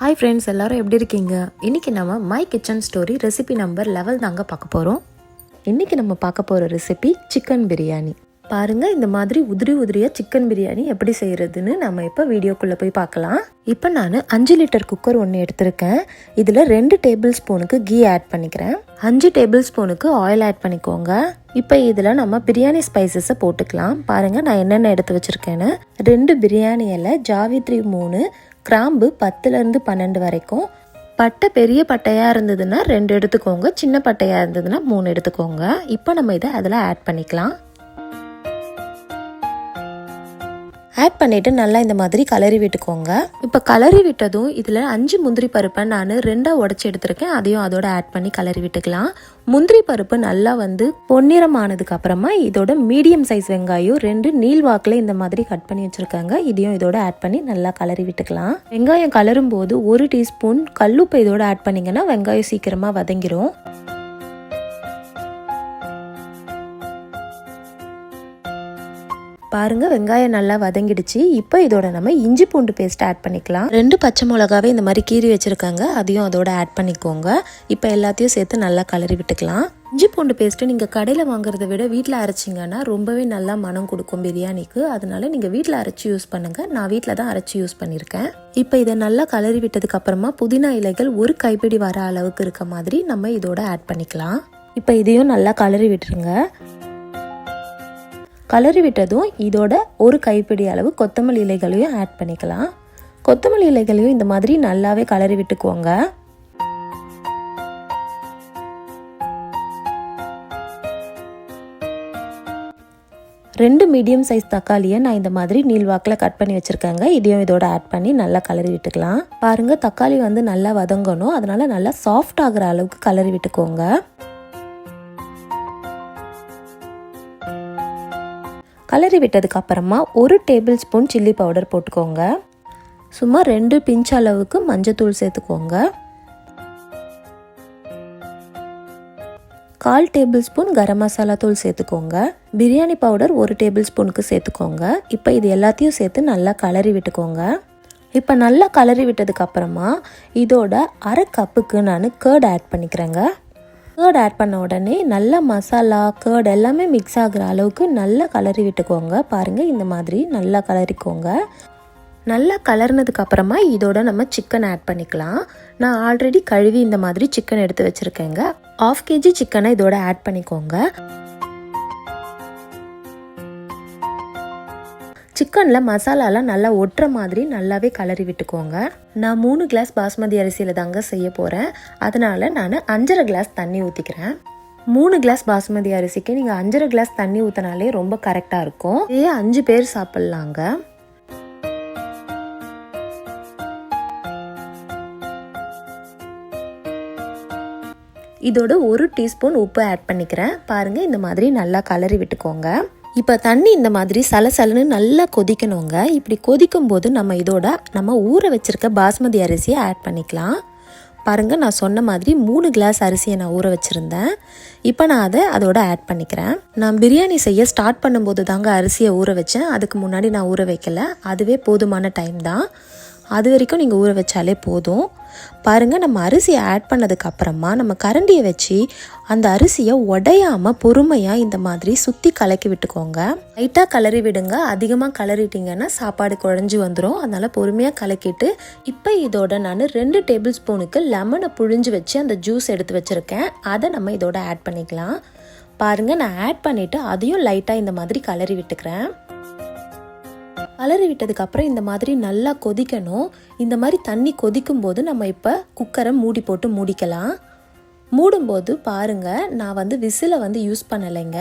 Hi friends எல்லாரும் எப்படி இருக்கீங்க? இன்னைக்கு நம்ம my kitchen story recipe number eleven தாங்க பார்க்க போகிறோம் இன்னைக்கு நம்ம பார்க்க போகிற ரெசிபி சிக்கன் பிரியாணி பாருங்கள் இந்த மாதிரி உதிரி உதிரியாக சிக்கன் பிரியாணி எப்படி செய்கிறதுன்னு நம்ம இப்போ வீடியோக்குள்ளே போய் பார்க்கலாம். இப்போ நான் அஞ்சு லிட்டர் குக்கர் ஒன்று எடுத்திருக்கேன். இதில் ரெண்டு டேபிள் ஸ்பூனுக்கு கீ ஆட் பண்ணிக்கிறேன். அஞ்சு டேபிள் ஸ்பூனுக்கு ஆயில் ஆட் பண்ணிக்கோங்க. இப்போ இதில் நம்ம பிரியாணி ஸ்பைசஸை போட்டுக்கலாம். பாருங்கள் நான் என்னென்ன எடுத்து வச்சிருக்கேன்னு. ரெண்டு பிரியாணி இலை ஜாவித்ரி மூணு கிராம்பு பத்துலேருந்து பன்னெண்டு வரைக்கும். பட்டை பெரிய பட்டையாக இருந்ததுன்னா ரெண்டு எடுத்துக்கோங்க. சின்ன பட்டையாக இருந்ததுன்னா மூணு எடுத்துக்கோங்க. இப்போ நம்ம இதை அதில் ஆட் பண்ணிக்கலாம். ஆட் பண்ணிவிட்டு நல்லா இந்த மாதிரி கலரி விட்டுக்கோங்க. இப்போ கலரி விட்டதும் இதில் அஞ்சு முந்திரி பருப்பை நான் ரெண்டாக உடச்சி எடுத்திருக்கேன். அதையும் அதோட ஆட் பண்ணி கலரி விட்டுக்கலாம். முந்திரி பருப்பு நல்லா வந்து பொன்னிறமானதுக்கு அப்புறமா இதோட மீடியம் சைஸ் வெங்காயம் ரெண்டு நீள் வாக்கில் இந்த மாதிரி கட் பண்ணி வச்சுருக்காங்க. இதையும் இதோட ஆட் பண்ணி நல்லா கலரி விட்டுக்கலாம். வெங்காயம் கலரும் போது ஒரு டீஸ்பூன் கல்லுப்பை இதோட ஆட் பண்ணிங்கன்னா வெங்காயம் சீக்கிரமாக வதங்கிடும் பாருங்க வெங்காயம் நல்லா வதங்கிடுச்சு. இப்போ இதோட நம்ம இஞ்சி பூண்டு பேஸ்ட் ஆட் பண்ணிக்கலாம். ரெண்டு பச்சை மிளகாவே இந்த மாதிரி கீறி வச்சிருக்காங்க. அதையும் அதோட ஆட் பண்ணிக்கோங்க. இப்போ எல்லாத்தையும் சேர்த்து நல்லா கலரி விட்டுக்கலாம். இஞ்சி பூண்டு பேஸ்ட்டு நீங்கள் கடையில் வாங்குறத விட வீட்டில் அரைச்சிங்கன்னா ரொம்பவே நல்லா மனம் கொடுக்கும் பிரியாணிக்கு. அதனால நீங்கள் வீட்டில் அரைச்சி யூஸ் பண்ணுங்கள் நான் வீட்டில் தான் அரைச்சி யூஸ் பண்ணியிருக்கேன் இப்போ இதை நல்லா கலரி விட்டதுக்கு அப்புறமா புதினா இலைகள் ஒரு கைப்பிடி வர அளவுக்கு இருக்க மாதிரி நம்ம இதோட ஆட் பண்ணிக்கலாம். இப்போ இதையும் நல்லா கலரி விட்டுருங்க. கலரி விட்டதும் இதோட ஒரு கைப்பிடி அளவு கொத்தமல்லி இலைகளையும் ஆட் பண்ணிக்கலாம். கொத்தமல்லி இலைகளையும் இந்த மாதிரி நல்லாவே கலரி விட்டுக்கோங்க. ரெண்டு மீடியம் சைஸ் தக்காளியை நான் இந்த மாதிரி நீள்வாக்கில் கட் பண்ணி வச்சுருக்கேங்க. இதையும் இதோட ஆட் பண்ணி நல்லா கலரி விட்டுக்கலாம். பாருங்கள் தக்காளி வந்து நல்லா வதங்கணும். அதனால் நல்லா சாஃப்ட் ஆகிற அளவுக்கு கலரி விட்டுக்கோங்க. கலரி விட்டதுக்கு அப்புறமா ஒரு டேபிள் ஸ்பூன் சில்லி பவுடர் போட்டுக்கோங்க. சும்மா ரெண்டு பிஞ்ச் அளவுக்கு மஞ்சத்தூள் சேர்த்துக்கோங்க. கால் டேபிள் ஸ்பூன் கரம் மசாலா தூள் சேர்த்துக்கோங்க. பிரியாணி பவுடர் ஒரு டேபிள் ஸ்பூனுக்கு சேர்த்துக்கோங்க. இப்போ இது எல்லாத்தையும் சேர்த்து நல்லா கலரி விட்டுக்கோங்க. இப்போ நல்லா கலரி விட்டதுக்கு அப்புறமா இதோட அரை கப்புக்கு நான் கேர்ட் ஆட் பண்ணிக்கிறேங்க. கேர்ட் ஆட் பண்ண உடனே நல்ல மசாலா கேர்ட் எல்லாமே மிக்ஸ் ஆகுற அளவுக்கு நல்லா கலரி விட்டுக்கோங்க. பாருங்கள் இந்த மாதிரி நல்லா கலரிக்கோங்க நல்லா கலர்னதுக்கு அப்புறமா இதோட நம்ம சிக்கன் ஆட் பண்ணிக்கலாம். நான் ஆல்ரெடி கழுவி இந்த மாதிரி சிக்கன் எடுத்து வச்சுருக்கேங்க. ஆஃப் கேஜி சிக்கனை இதோட ஆட் பண்ணிக்கோங்க. சிக்கனில் மசாலாலாம் நல்லா ஒட்டுற மாதிரி நல்லாவே கலரி விட்டுக்கோங்க. நான் மூணு கிளாஸ் பாஸ்மதி அரிசியில் தாங்க செய்ய போகிறேன் அதனால் நான் அஞ்சரை கிளாஸ் தண்ணி ஊற்றிக்கிறேன் மூணு கிளாஸ் பாஸ்மதி அரிசிக்கு நீங்கள் அஞ்சரை கிளாஸ் தண்ணி ஊற்றினாலே ரொம்ப கரெக்டாக இருக்கும். இதே அஞ்சு பேர் சாப்பிட்லாங்க. இதோட ஒரு டீஸ்பூன் உப்பு ஆட் பண்ணிக்கிறேன். பாருங்கள் இந்த மாதிரி நல்லா கலரி விட்டுக்கோங்க. இப்போ தண்ணி இந்த மாதிரி சலசலன்னு நல்லா கொதிக்கணுங்க. இப்படி கொதிக்கும் போது நம்ம இதோட நம்ம ஊற வச்சிருக்க பாஸ்மதி அரிசியை ஆட் பண்ணிக்கலாம். பாருங்கள் நான் சொன்ன மாதிரி மூணு கிளாஸ் அரிசியை நான் ஊற வச்சுருந்தேன். இப்போ நான் அதை அதோட ஆட் பண்ணிக்கிறேன். நான் பிரியாணி செய்ய ஸ்டார்ட் பண்ணும்போது தாங்க அரிசியை ஊற வச்சேன். அதுக்கு முன்னாடி நான் ஊற வைக்கல. அதுவே போதுமான டைம் தான். அது வரைக்கும் நீங்கள் ஊற வச்சாலே போதும். பாருங்கள் நம்ம அரிசியை ஆட் பண்ணதுக்கு அப்புறமா நம்ம கரண்டியை வச்சு அந்த அரிசியை உடையாமல் பொறுமையாக இந்த மாதிரி சுற்றி கலக்கி விட்டுக்கோங்க. லைட்டாக கலரி விடுங்க. அதிகமாக கலரிட்டிங்கன்னா சாப்பாடு குழஞ்சி வந்துடும் அதனால் பொறுமையாக கலக்கிட்டு இப்போ இதோட நான் ரெண்டு டேபிள் ஸ்பூனுக்கு லெமனை புழிஞ்சு வச்சு அந்த ஜூஸ் எடுத்து வச்சுருக்கேன். அதை நம்ம இதோட ஆட் பண்ணிக்கலாம். பாருங்கள் நான் ஆட் பண்ணிவிட்டு அதையும் லைட்டாக இந்த மாதிரி கலரி விட்டுக்கிறேன். கலரி விட்டதுக்கப்புறம் இந்த மாதிரி நல்லா கொதிக்கணும். இந்த மாதிரி தண்ணி கொதிக்கும் போது நம்ம இப்போ குக்கரை மூடி போட்டு மூடிக்கலாம். மூடும்போது பாருங்க நான் வந்து விசிலை வந்து யூஸ் பண்ணலைங்க.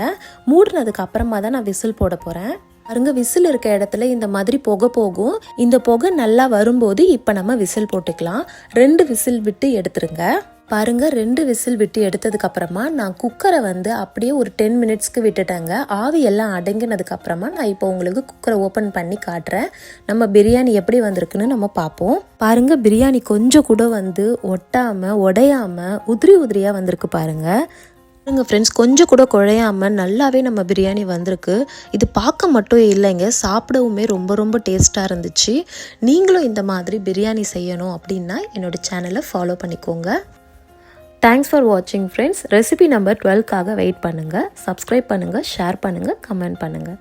மூடினதுக்கு அப்புறமா தான் நான் விசில் போட போகிறேன் பாருங்க விசில் இருக்க இடத்துல இந்த மாதிரி புகை போகும். இந்த புகை நல்லா வரும்போது இப்போ நம்ம விசில் போட்டுக்கலாம். ரெண்டு விசில் விட்டு எடுத்துருங்க. பாருங்கள் ரெண்டு விசில் விட்டு எடுத்ததுக்கு அப்புறமா நான் குக்கரை வந்து அப்படியே ஒரு டென் மினிட்ஸ்க்கு விட்டுட்டேங்க. ஆவி எல்லாம் அடங்கினதுக்கு அப்புறமா நான் இப்போ உங்களுக்கு குக்கரை ஓப்பன் பண்ணி காட்டுறேன். நம்ம பிரியாணி எப்படி வந்திருக்குன்னு நம்ம பார்ப்போம். பாருங்க பிரியாணி கொஞ்சம் கூட வந்து ஒட்டாமல் உடையாம உதிரி உதிரியாக வந்திருக்கு பாருங்க. பாருங்க ஃப்ரெண்ட்ஸ் கொஞ்சம் கூட குழையாமல் நல்லாவே நம்ம பிரியாணி வந்திருக்கு. இது பார்க்க மட்டும் இல்லைங்க சாப்பிடவுமே ரொம்ப ரொம்ப டேஸ்ட்டாக இருந்துச்சு. நீங்களும் இந்த மாதிரி பிரியாணி செய்யணும் அப்படின்னா என்னோடய சேனலை ஃபாலோ பண்ணிக்கோங்க. தேங்க்ஸ் ஃபார் வாட்சிங் ஃப்ரெண்ட்ஸ் ரெசிபி நம்பர் டுவெல்க்காக வெயிட் பண்ணுங்கள் சப்ஸ்கிரைப் பண்ணுங்கள் ஷேர் பண்ணுங்கள் கமெண்ட் பண்ணுங்கள்